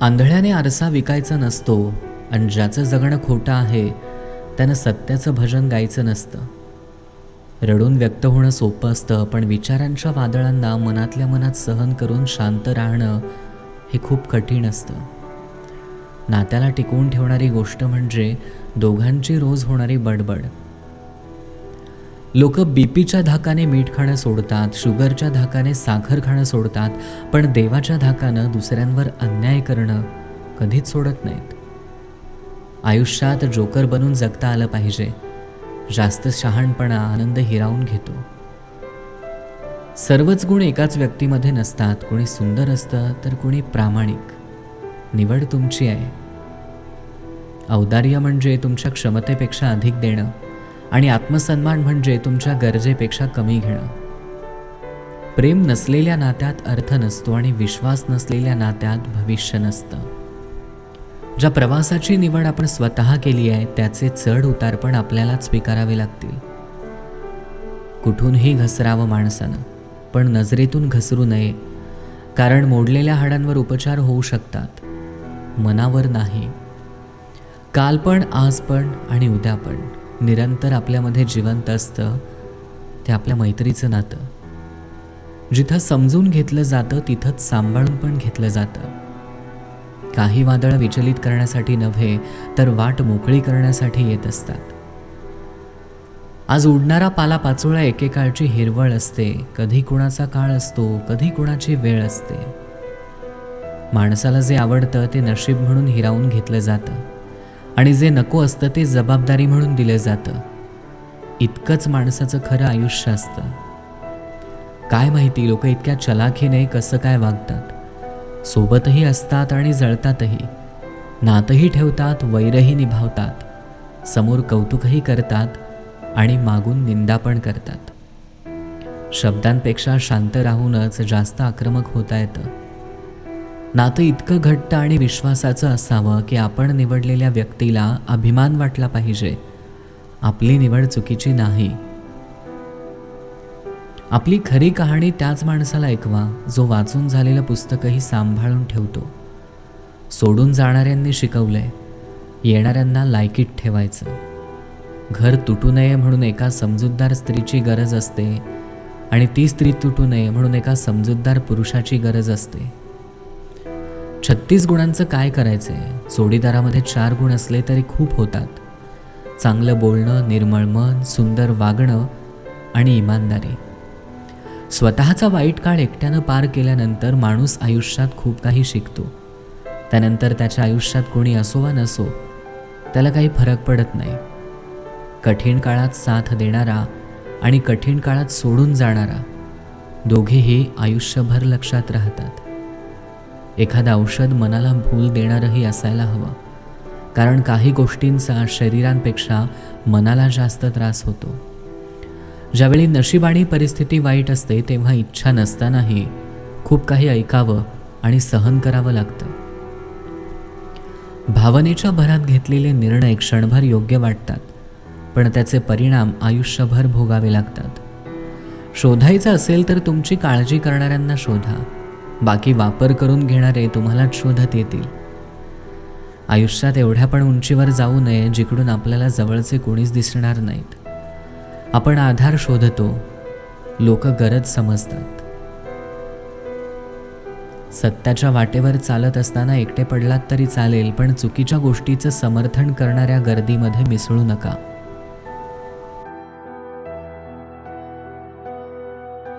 आंधळ्याने आरसा विकायचा नसतो आणि ज्याचं जगणं खोटं आहे त्यानं सत्याचं भजन गायचं नसतं. रडून व्यक्त होणं सोपं असतं पण विचारांच्या वादळांना मनातल्या मनात सहन करून शांत राहणं हे खूप कठीण असतं. नात्याला टिकवून ठेवणारी गोष्ट म्हणजे दोघांची रोज होणारी बडबड. लोक बीपीच्या धाकाने मीठ खाणं सोडतात शुगरच्या धाकाने साखर खाणं सोडतात पण देवाच्या धाकानं दुसऱ्यांवर अन्याय करणं कधीच सोडत नाहीत. आयुष्यात जोकर बनून जगता आलं पाहिजे. जास्त शहाणपणा आनंद हिरावून घेतो. सर्वच गुण एकाच व्यक्तीमध्ये नसतात. कोणी सुंदर असतं तर कोणी प्रामाणिक. निवड तुमची आहे. औदार्य म्हणजे तुमच्या क्षमतेपेक्षा अधिक देणं. आणि आत्मसन्मान म्हणजे तुमच्या गरजेपेक्षा कमी घेणं. प्रेम नसलेल्या नात्यात अर्थ नसतो आणि विश्वास नसलेल्या नात्यात भविष्य नसतं. ज्या प्रवासाची निवड आपण स्वतः केली आहे त्याचे चढ उतार पण आपल्यालाच स्वीकारावे लागतील. कुठूनही घसरावं माणसानं पण नजरेतून घसरू नये कारण मोडलेल्या हाडांवर उपचार होऊ शकतात. मनावर नाही. काल पण आज पण आणि उद्या पण. निरंतर आपल्यामध्ये जिवंत असतं ते आपल्या मैत्रीचं नातं. जिथं समजून घेतलं जातं तिथंच सांभाळून पण घेतलं जातं. काही वादळं विचलित करण्यासाठी नव्हे तर वाट मोकळी करण्यासाठी येत असतात. आज उडणारा पाला पाचोळा एकेकाळची हिरवळ असते कधी कुणाचा काळ असतो कधी कुणाची वेळ असते. माणसाला जे आवडतं ते नशीब म्हणून हिरावून घेतलं जातं. आणि जे नको असतं ते जबाबदारी म्हणून दिलं जातं. इतकंच माणसाचं खरं आयुष्य असतं. काय माहिती लोक इतक्या चलाखीने कसं काय वागतात. सोबतही असतात आणि जळतातही. नातही ठेवतात वैरही निभावतात. समोर कौतुकही करतात आणि मागून निंदा पण करतात. शब्दांपेक्षा शांत राहूनच जास्त आक्रमक होता येतं. नातं इतकं घट्ट आणि विश्वासाचं असावं की आपण निवडलेल्या व्यक्तीला अभिमान वाटला पाहिजे. आपली निवड चुकीची नाही. आपली खरी कहाणी त्याच माणसाला ऐकवा जो वाचून झालेलं पुस्तकही सांभाळून ठेवतो. सोडून जाणाऱ्यांनी शिकवलंय. येणाऱ्यांना लायकीत ठेवायचं. घर तुटू नये म्हणून एका समजूतदार स्त्रीची गरज असते आणि ती स्त्री तुटू नये म्हणून एका समजूतदार पुरुषाची गरज असते. छत्तीस गुणांचं काय करायचं आहे जोडीदारामध्ये चार गुण असले तरी खूप होतात. चांगलं बोलणं निर्मळ मन सुंदर वागणं आणि इमानदारी. स्वतःचा वाईट काळ एकट्यानं पार केल्यानंतर माणूस आयुष्यात खूप काही शिकतो. त्यानंतर त्याच्या आयुष्यात कोणी असो वा नसो त्याला काही फरक पडत नाही. कठीण काळात साथ देणारा आणि कठीण काळात सोडून जाणारा दोघेही आयुष्यभर लक्षात राहतात. एखादं औषध मनाला भूल देणारंही असायला हवं. कारण काही गोष्टींचा शरीरांपेक्षा मनाला जास्त त्रास होतो. ज्यावेळी नशीब आणि परिस्थिती वाईट असते तेव्हा इच्छा नसतानाही खूप काही ऐकावं आणि सहन करावं लागतं. भावनेच्या भरात घेतलेले निर्णय क्षणभर योग्य वाटतात पण त्याचे परिणाम आयुष्यभर भोगावे लागतात. शोधायचं असेल तर तुमची काळजी करणाऱ्यांना शोधा. बाकी वापर करून घेणारे तुम्हालाच शोधत येतील. आयुष्यात एवढ्या पण उंचीवर जाऊ नये जिकडून आपल्याला जवळचे कोणीच दिसणार नाहीत. आपण आधार शोधतो लोक गरज समजतात. सत्याच्या वाटेवर चालत असताना एकटे पडलात तरी चालेल पण चुकीच्या गोष्टीचं समर्थन करणाऱ्या गर्दीमध्ये मिसळू नका.